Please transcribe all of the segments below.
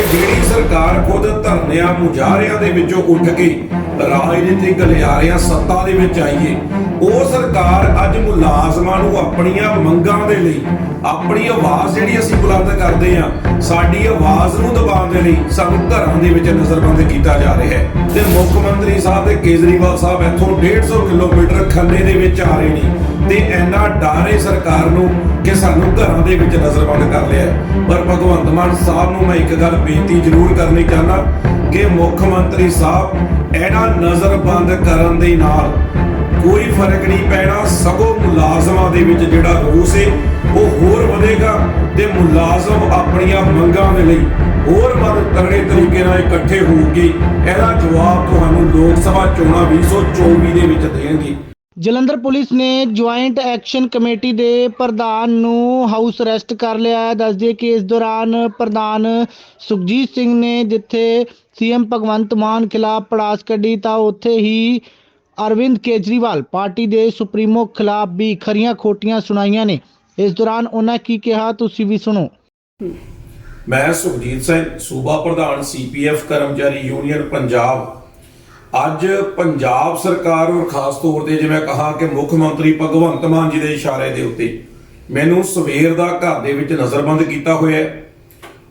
ਕਿ ਜਿਹੜੀ ਸਰਕਾਰ ਖੁਦ ਧਰਨਿਆਂ ਮੁਜ਼ਾਹਰਿਆਂ ਦੇ ਵਿੱਚੋਂ ਉੱਠ ਕੇ ਰਾਜਨੀਤਿਕ ਗਲਿਆਰਿਆਂ ਸੱਤਾ ਦੇ ਵਿੱਚ ਆਈਏ ਉਹ ਸਰਕਾਰ ਅੱਜ ਮੁਲਾਜ਼ਮਾਂ ਨੂੰ ਆਪਣੀਆਂ ਮੰਗਾਂ ਦੇ ਲਈ, ਆਪਣੀ ਆਵਾਜ਼ ਜਿਹੜੀ ਅਸੀਂ ਬੁਲੰਦ ਕਰਦੇ ਆ ਸਾਡੀ ਆਵਾਜ਼ ਨੂੰ ਦਬਾਉਣ ਦੇ ਲਈ ਸਾਨੂੰ ਘਰਾਂ ਦੇ ਵਿੱਚ ਨਜ਼ਰਬੰਦ ਕੀਤਾ ਜਾ ਰਿਹਾ ਹੈ। ਤੇ ਮੁੱਖ ਮੰਤਰੀ ਸਾਹਿਬ ਤੇ ਕੇਜਰੀਵਾਲ ਸਾਹਿਬ ਇੱਥੋਂ 150 ਕਿਲੋਮੀਟਰ ਖੰਨੇ ਦੇ ਵਿੱਚ ਆ ਰਹੇ ਨੇ। ਤੇ ਇੰਨਾ ਡਰ ਹੈ ਸਰਕਾਰ ਨੂੰ ਕਿ ਸਾਨੂੰ ਘਰਾਂ ਦੇ ਵਿੱਚ ਨਜ਼ਰਬੰਦ ਕਰ ਲਿਆ ਪਰ ਭਗਵੰਤ ਮਾਨ ਸਾਹਿਬ ਨੂੰ ਮੈਂ ਇੱਕ ਗੱਲ ਬੇਨਤੀ ਜ਼ਰੂਰ ਕਰਨੀ ਚਾਹਨਾ ਕਿ ਮੁੱਖ ਮੰਤਰੀ ਸਾਹਿਬ ਇਹਨਾਂ ਨਜ਼ਰਬੰਦ ਕਰਨ ਦੇ ਨਾਲ ਕੋਈ ਫ਼ਰਕ ਨਹੀਂ ਪੈਣਾ, ਸਗੋਂ ਮੁਲਾਜ਼ਮਾਂ ਦੇ ਵਿੱਚ ਜਿਹੜਾ ਰੋਸ ਹੈ ਉਹ ਹੋਰ ਵਧੇਗਾ ਤੇ ਮੁਲਾਜ਼ਮ ਆਪਣੀਆਂ ਮੰਗਾਂ ਦੇ ਲਈ ਹੋਰ ਵੱਧ ਤਗੜੇ ਤਰੀਕੇ ਨਾਲ ਇਕੱਠੇ ਹੋ ਇਹਦਾ ਜਵਾਬ ਤੁਹਾਨੂੰ ਲੋਕ ਸਭਾ ਚੋਣਾਂ 2024 ਦੇ ਵਿੱਚ ਦੇਣਗੇ। ਜਲੰਧਰ ਪੁਲਿਸ ਨੇ ਜੁਆਇੰਟ ਐਕਸ਼ਨ ਕਮੇਟੀ ਦੇ ਪ੍ਰਧਾਨ ਨੂੰ ਹਾਊਸ ਅਰੈਸਟ ਕਰ ਲਿਆ ਹੈ। ਦੱਸਦੇ ਕਿ ਇਸ ਦੌਰਾਨ ਪ੍ਰਧਾਨ ਸੁਖਜੀਤ ਸਿੰਘ ਨੇ ਜਿੱਥੇ ਸੀਐਮ ਭਗਵੰਤ ਮਾਨ ਖਿਲਾਫ ਪੜਾਸ ਕੱਢੀ ਤਾਂ ਉੱਥੇ ਹੀ ਅਰਵਿੰਦ ਕੇਜਰੀਵਾਲ ਪਾਰਟੀ ਦੇ ਸੁਪਰੀਮੋ ਖਿਲਾਫ ਵੀ ਖਰੀਆਂ ਖੋਟੀਆਂ ਸੁਣਾਈਆਂ ਨੇ। ਇਸ ਦੌਰਾਨ ਉਹਨਾਂ ਕੀ ਕਿਹਾ, ਤੁਸੀਂ ਵੀ ਸੁਣੋ। ਮੈਂ ਸੁਖਜੀਤ ਸਿੰਘ, ਸੂਬਾ ਪ੍ਰਧਾਨ ਸੀਪੀਐਫ ਕਰਮਚਾਰੀ ਯੂਨੀਅਨ, ਪੰਜਾਬ। ਅੱਜ ਪੰਜਾਬ ਸਰਕਾਰ ਔਰ ਖਾਸ ਤੌਰ ਤੇ ਜਿਵੇਂ ਕਹਾ ਕਿ ਮੁੱਖ ਮੰਤਰੀ ਭਗਵੰਤ ਮਾਨ ਜੀ ਦੇ ਇਸ਼ਾਰੇ ਦੇ ਉੱਤੇ ਮੈਨੂੰ ਸਵੇਰ ਦਾ ਘਰ ਦੇ ਵਿੱਚ ਨਜ਼ਰਬੰਦ ਕੀਤਾ ਹੋਇਆ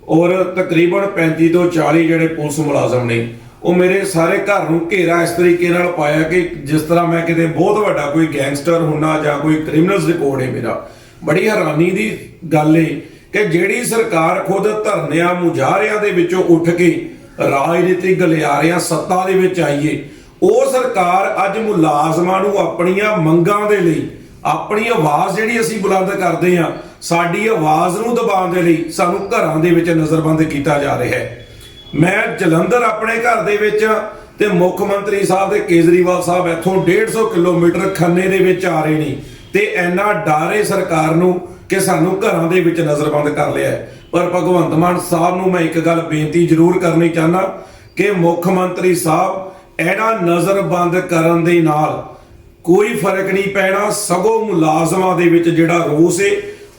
ਔਰ ਤਕਰੀਬਨ 35 ਤੋਂ 40 ਜਿਹੜੇ ਪੁਲਿਸ ਮੁਲਾਜ਼ਮ ਨੇ ਉਹ ਮੇਰੇ ਸਾਰੇ ਘਰ ਨੂੰ ਘੇਰਾ ਇਸ ਤਰੀਕੇ ਨਾਲ ਪਾਇਆ ਕਿ ਜਿਸ ਤਰ੍ਹਾਂ ਮੈਂ ਕਿਤੇ ਬਹੁਤ ਵੱਡਾ ਕੋਈ ਗੈਂਗਸਟਰ ਹੁੰਨਾ ਜਾਂ ਕੋਈ ਕ੍ਰਿਮੀਨਲਸ ਰਿਕਾਰਡ ਹੈ ਮੇਰਾ, ਬੜੀ ਹੈਰਾਨੀ ਦੀ ਗੱਲ ਏ ਕਿ ਜਿਹੜੀ ਸਰਕਾਰ ਖੁਦ ਧਰਨਿਆਂ ਮੁਜ਼ਾਹਰਿਆਂ ਦੇ ਵਿੱਚੋਂ ਉੱਠ ਕੇ ਰਾਜਨੀਤਿਕ ਗਲਿਆਰਿਆਂ ਸੱਤਾ ਦੇ ਵਿੱਚ ਆਈਏ ਉਹ ਸਰਕਾਰ ਅੱਜ ਮੁਲਾਜ਼ਮਾਂ ਨੂੰ ਆਪਣੀਆਂ ਮੰਗਾਂ ਦੇ ਲਈ, ਆਪਣੀ ਆਵਾਜ਼ ਜਿਹੜੀ ਅਸੀਂ ਬੁਲੰਦ ਕਰਦੇ ਆ ਸਾਡੀ ਆਵਾਜ਼ ਨੂੰ ਦਬਾਉਣ ਦੇ ਲਈ ਸਾਨੂੰ ਘਰਾਂ ਦੇ ਵਿੱਚ ਨਜ਼ਰਬੰਦ ਕੀਤਾ ਜਾ ਰਿਹਾ ਹੈ। ਮੈਂ ਜਲੰਧਰ ਆਪਣੇ ਘਰ ਦੇ ਵਿੱਚ ਹਾਂ ਤੇ ਮੁੱਖ ਮੰਤਰੀ ਸਾਹਿਬ ਤੇ ਕੇਜਰੀਵਾਲ ਸਾਹਿਬ ਇੱਥੋਂ 150 ਕਿਲੋਮੀਟਰ ਖੰਨੇ ਦੇ ਵਿੱਚ ਆ ਰਹੇ ਨੇ ਤੇ ਇੰਨਾ ਡਰ ਹੈ ਸਰਕਾਰ ਨੂੰ ਕਿ ਸਾਨੂੰ ਘਰਾਂ ਦੇ ਵਿੱਚ ਨਜ਼ਰਬੰਦ ਕਰ ਲਿਆ ਪਰ ਭਗਵੰਤ ਮਾਨ ਸਾਹਿਬ ਨੂੰ ਮੈਂ ਇੱਕ ਗੱਲ ਬੇਨਤੀ ਜ਼ਰੂਰ ਕਰਨੀ ਚਾਹਨਾ ਕਿ ਮੁੱਖ ਮੰਤਰੀ ਸਾਹਿਬ ਇਹਨਾਂ ਨਜ਼ਰਬੰਦ ਕਰਨ ਦੇ ਨਾਲ ਕੋਈ ਫ਼ਰਕ ਨਹੀਂ ਪੈਣਾ, ਸਗੋਂ ਮੁਲਾਜ਼ਮਾਂ ਦੇ ਵਿੱਚ ਜਿਹੜਾ ਰੋਸ ਏ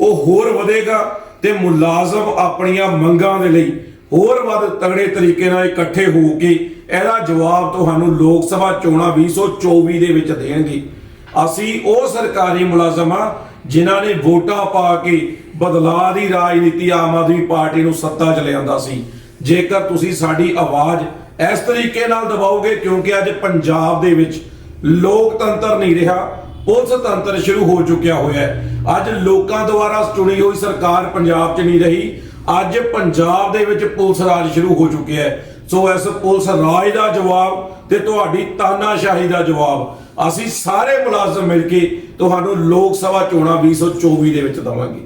ਉਹ ਹੋਰ ਵਧੇਗਾ ਤੇ ਮੁਲਾਜ਼ਮ ਆਪਣੀਆਂ ਮੰਗਾਂ ਦੇ ਲਈ ਹੋਰ ਵੱਧ ਤਗੜੇ ਤਰੀਕੇ ਨਾਲ ਇਕੱਠੇ ਹੋ ਕੇ ਇਹਦਾ ਜਵਾਬ ਤੁਹਾਨੂੰ ਲੋਕ ਸਭਾ ਚੋਣਾਂ 2024 ਦੇ ਵਿੱਚ ਦੇਣਗੇ। ਅਸੀਂ ਉਹ ਸਰਕਾਰੀ ਮੁਲਾਜ਼ਮਾਂ ਜਿਨ੍ਹਾਂ ਨੇ ਵੋਟਾਂ ਪਾ ਕੇ ਬਦਲਾਅ ਦੀ ਰਾਜਨੀਤੀ ਆਮ ਆਦਮੀ ਪਾਰਟੀ ਨੂੰ ਸੱਤਾ 'ਚ ਲਿਆਂਦਾ ਸੀ। ਜੇਕਰ ਤੁਸੀਂ ਸਾਡੀ ਆਵਾਜ਼ ਇਸ ਤਰੀਕੇ ਨਾਲ ਦਬਾਓਗੇ ਕਿਉਂਕਿ ਅੱਜ ਪੰਜਾਬ ਦੇ ਵਿੱਚ ਲੋਕਤੰਤਰ ਨਹੀਂ ਰਿਹਾ, ਪੁਲਿਸ ਤੰਤਰ ਸ਼ੁਰੂ ਹੋ ਚੁੱਕਿਆ ਹੋਇਆ ਹੈ। ਅੱਜ ਲੋਕਾਂ ਦੁਆਰਾ ਚੁਣੀ ਹੋਈ ਸਰਕਾਰ ਪੰਜਾਬ 'ਚ ਨਹੀਂ ਰਹੀ ਅੱਜ ਪੰਜਾਬ ਦੇ ਵਿੱਚ ਪੁਲਿਸ ਰਾਜ ਸ਼ੁਰੂ ਹੋ ਚੁੱਕਿਆ ਹੈ। ਸੋ ਇਸ ਪੁਲਿਸ ਰਾਜ ਦਾ ਜਵਾਬ ਤੇ ਤੁਹਾਡੀ ਤਾਨਾਸ਼ਾਹੀ ਦਾ ਜਵਾਬ। ਅਸੀਂ ਸਾਰੇ ਮੁਲਾਜ਼ਮ ਮਿਲ ਕੇ ਤੁਹਾਨੂੰ ਲੋਕ ਸਭਾ ਚੋਣਾਂ 2024 ਦੇ ਵਿੱਚ ਦਵਾਂਗੇ।